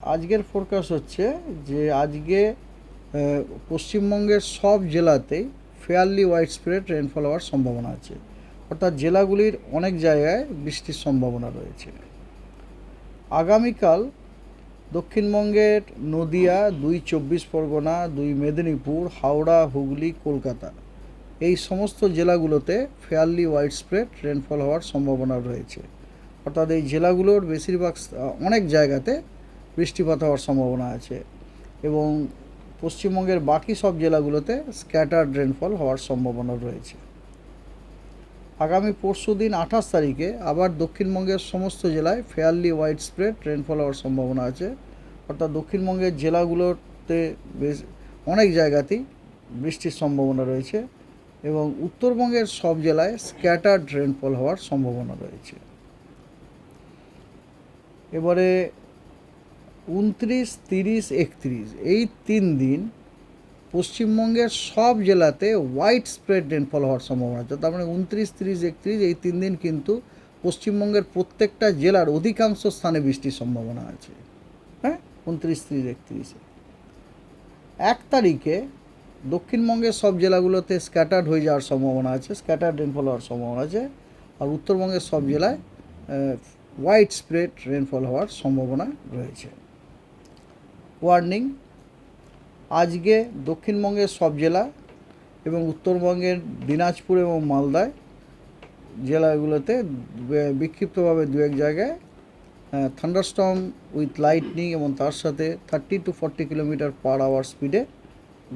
আজকের ফোরকাস্ট হচ্ছে যে আজকে পশ্চিমবঙ্গের সব জেলাতেই ফেয়ারলি ওয়াইড স্প্রেড রেনফল হওয়ার সম্ভাবনা আছে। অর্থাৎ জেলাগুলির অনেক জায়গায় বৃষ্টির সম্ভাবনা রয়েছে। আগামীকাল দক্ষিণবঙ্গের নদিয়া, দুই চব্বিশ পরগনা, দুই মেদিনীপুর, হাওড়া, হুগলি, কলকাতা, এই সমস্ত জেলাগুলোতে ফেয়ারলি ওয়াইড স্প্রেড রেনফল হওয়ার সম্ভাবনা রয়েছে। অর্থাৎ এই জেলাগুলোর বেশিরভাগ অনেক জায়গাতে বৃষ্টিপাত হওয়ার সম্ভাবনা আছে এবং পশ্চিমবঙ্গের বাকি সব জেলাগুলোতে স্ক্যাটার্ড রেনফল হওয়ার সম্ভাবনা রয়েছে। আগামী পরশু দিন আঠাশ তারিখে আবার দক্ষিণবঙ্গের সমস্ত জেলায় ফেয়ারলি ওয়াইড স্প্রেড রেনফল হওয়ার সম্ভাবনা আছে। অর্থাৎ দক্ষিণবঙ্গের জেলাগুলোতে বেশ অনেক জায়গাতেই বৃষ্টির সম্ভাবনা রয়েছে এবং উত্তরবঙ্গের সব জেলায় স্ক্যাটার্ড রেনফল হওয়ার সম্ভাবনা রয়েছে। এবারে উনত্রিশ, তিরিশ, একত্রিশ। এই তিন দিন পশ্চিমবঙ্গের সব জেলাতে হোয়াইট স্প্রেড রেনফল হওয়ার সম্ভাবনা আছে। তার মানে উনত্রিশ, তিরিশ, একত্রিশ, এই তিন দিন কিন্তু পশ্চিমবঙ্গের প্রত্যেকটা জেলার অধিকাংশ স্থানে বৃষ্টির সম্ভাবনা আছে। হ্যাঁ? উনত্রিশ, তিরিশ, একত্রিশে এক তারিখে দক্ষিণবঙ্গের সব জেলাগুলোতে স্ক্যাটার্ড হয়ে যাওয়ার সম্ভাবনা আছে স্ক্যাটার্ড রেনফল হওয়ার সম্ভাবনা আছে আর উত্তরবঙ্গের সব জেলায় হোয়াইট স্প্রেড রেনফল হওয়ার সম্ভাবনা রয়েছে। ওয়ার্নিং। আজকে দক্ষিণবঙ্গের সব জেলা এবং উত্তরবঙ্গের দিনাজপুর এবং মালদায় জেলাগুলোতে বিক্ষিপ্তভাবে দু এক জায়গায় থান্ডারস্টর্ম উইথ লাইটনিং এবং তার সাথে thirty to forty kilometre per hour স্পিডে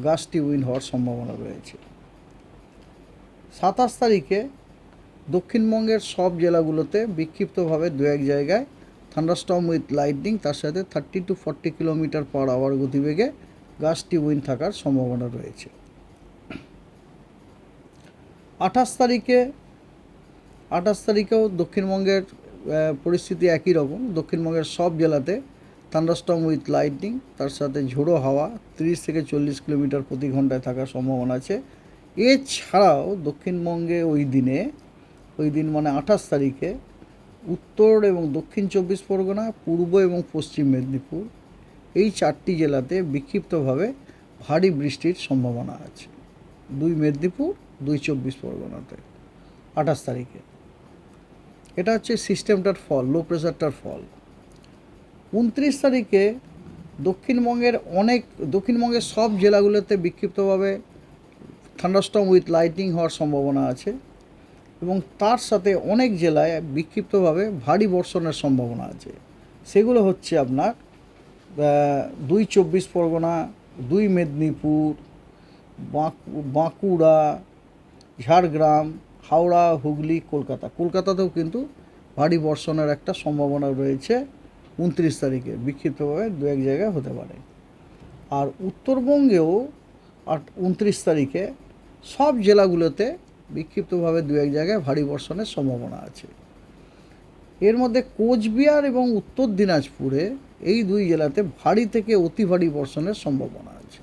গাছটি উইন হওয়ার সম্ভাবনা রয়েছে। সাতাশ তারিখে দক্ষিণবঙ্গের সব জেলাগুলোতে বিক্ষিপ্তভাবে দু এক জায়গায় থান্ডারস্টর্ম উইথ লাইটনিং তার সাথে thirty to forty kilometre per hour গতিবেগে গাছটি উইন থাকার সম্ভাবনা রয়েছে। আঠাশ তারিখে, আঠাশ তারিখেও দক্ষিণবঙ্গের পরিস্থিতি একই রকম। দক্ষিণবঙ্গের সব জেলাতে থান্ডারস্টর্ম উইথ লাইটনিং তার সাথে ঝোড়ো হাওয়া, তিরিশ থেকে চল্লিশ কিলোমিটার প্রতি ঘন্টায় থাকার সম্ভাবনা আছে। এছাড়াও দক্ষিণবঙ্গে ওই দিনে, ওই দিন মানে আঠাশ তারিখে উত্তর এবং দক্ষিণ চব্বিশ পরগনা, পূর্ব এবং পশ্চিম মেদিনীপুর, এই চারটি জেলাতে বিক্ষিপ্তভাবে ভারী বৃষ্টির সম্ভাবনা আছে। দুই মেদিনীপুর, দুই চব্বিশ পরগনাতে। আঠাশ তারিখে। এটা হচ্ছে সিস্টেমটার ফল লো প্রেশারটার ফল। উনত্রিশ তারিখে দক্ষিণবঙ্গের অনেক, দক্ষিণবঙ্গের সব জেলাগুলোতে বিক্ষিপ্তভাবে থান্ডারস্টর্ম উইথ লাইটিং হওয়ার সম্ভাবনা আছে। এবং তার সাথে অনেক জেলায় বিক্ষিপ্তভাবে ভারী বর্ষণের সম্ভাবনা আছে। সেগুলো হচ্ছে আপনার দুই চব্বিশ পরগনা, দুই মেদিনীপুর, বাঁক- বাঁকুড়া, ঝাড়গ্রাম, হাওড়া, হুগলি, কলকাতা। কলকাতাতেও কিন্তু ভারী বর্ষণের একটা সম্ভাবনা রয়েছে উনত্রিশ তারিখে, বিক্ষিপ্তভাবে দু এক জায়গায় হতে পারে। আর উত্তরবঙ্গেও আট, উনত্রিশ তারিখে সব জেলাগুলোতে বিক্ষিপ্তভাবে দু এক জায়গায় ভারী বর্ষণের সম্ভাবনা আছে। এর মধ্যে কোচবিহার এবং উত্তর দিনাজপুরে এই দুই জেলাতে ভারী থেকে অতি ভারী বর্ষণের সম্ভাবনা আছে,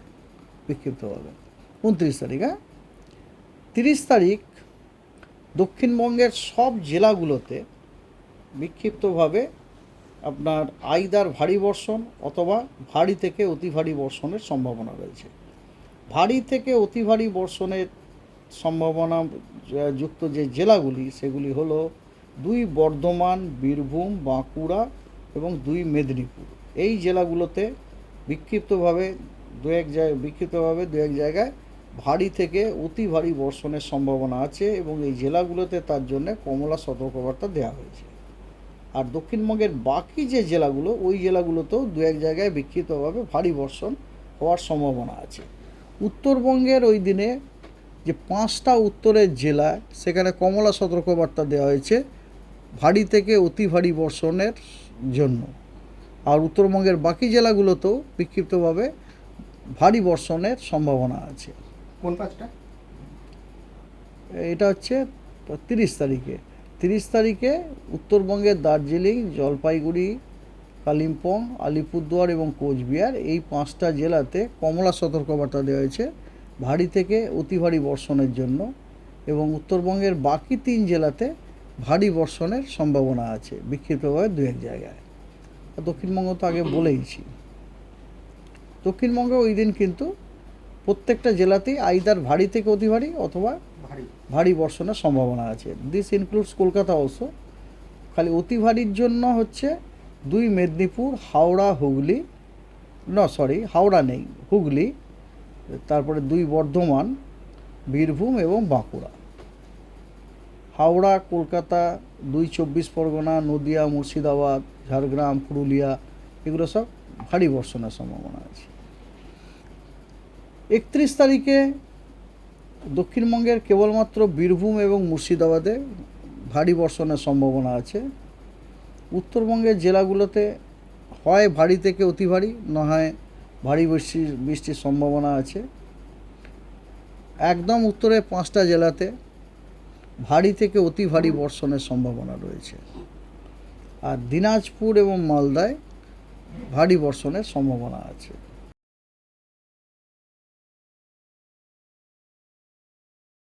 বিক্ষিপ্তভাবে। উনত্রিশ তারিখ হ্যাঁ? তিরিশ তারিখ দক্ষিণবঙ্গের সব জেলাগুলোতে বিক্ষিপ্তভাবে আপনার আইদার ভারী বর্ষণ অথবা ভারী থেকে অতি ভারী বর্ষণের সম্ভাবনা রয়েছে। ভারী থেকে অতি ভারী বর্ষণের সম্ভাবনা যুক্ত যে জেলাগুলি, সেগুলি হলো দুই বর্ধমান, বীরভূম, বাঁকুড়া এবং দুই মেদিনীপুর। এই জেলাগুলোতে বিক্ষিপ্তভাবে দু এক জায়গায় বিক্ষিপ্তভাবে দু এক জায়গায় ভারী থেকে অতি ভারী বর্ষণের সম্ভাবনা আছে এবং এই জেলাগুলোতে তার জন্য কমলা সতর্কবার্তা দেওয়া হয়েছে। আর দক্ষিণবঙ্গের বাকি যে জেলাগুলো, ওই জেলাগুলোতেও দু এক জায়গায় বিক্ষিপ্তভাবে ভারী বর্ষণ হওয়ার সম্ভাবনা আছে। উত্তরবঙ্গের ওই দিনে যে পাঁচটা উত্তরের জেলা সেখানে কমলা সতর্কবার্তা দেওয়া হয়েছে ভারী থেকে অতি ভারী বর্ষণের জন্য। আর উত্তরবঙ্গের বাকি জেলাগুলোতেও বিক্ষিপ্তভাবে ভারী বর্ষণের সম্ভাবনা আছে। কোন পাঁচটা? এটা হচ্ছে তিরিশ তারিখে। তিরিশ তারিখে উত্তরবঙ্গের দার্জিলিং জলপাইগুড়ি কালিম্পং আলিপুরদুয়ার এবং কোচবিহার এই পাঁচটা জেলাতে কমলা সতর্কবার্তা দেওয়া হয়েছে। ভারী থেকে অতি ভারী বর্ষণের জন্য এবং উত্তরবঙ্গের বাকি তিন জেলাতে ভারী বর্ষণের সম্ভাবনা আছে বিক্ষিপ্তভাবে দু এক জায়গায়। দক্ষিণবঙ্গ তো আগে বলেইছি। দক্ষিণবঙ্গে ওই দিন কিন্তু প্রত্যেকটা জেলাতেই আইদার ভারী থেকে অতি ভারী অথবা ভারী। ভারী বর্ষণের সম্ভাবনা আছে। দিস ইনক্লুডস কলকাতা অলসো খালি অতি ভারীর জন্য হচ্ছে দুই মেদিনীপুর হাওড়া হুগলি না সরি হাওড়া নেই হুগলি তারপরে দুই বর্ধমান, বীরভূম এবং বাঁকুড়া। হাওড়া, কলকাতা, দুই চব্বিশ পরগনা, নদিয়া, মুর্শিদাবাদ, ঝাড়গ্রাম, পুরুলিয়া, এগুলো সব ভারী বর্ষণের সম্ভাবনা আছে। একত্রিশ তারিখে দক্ষিণবঙ্গের কেবলমাত্র বীরভূম এবং মুর্শিদাবাদে ভারী বর্ষণের সম্ভাবনা আছে। উত্তরবঙ্গের জেলাগুলোতে হয় ভারী থেকে অতি ভারী না হয় ভারী বৃষ্টির বৃষ্টির সম্ভাবনা আছে। একদম উত্তরে পাঁচটা জেলাতে ভারী থেকে অতি ভারী বর্ষণের সম্ভাবনা রয়েছে। আর দিনাজপুর এবং মালদায় ভারী বর্ষণের সম্ভাবনা আছে।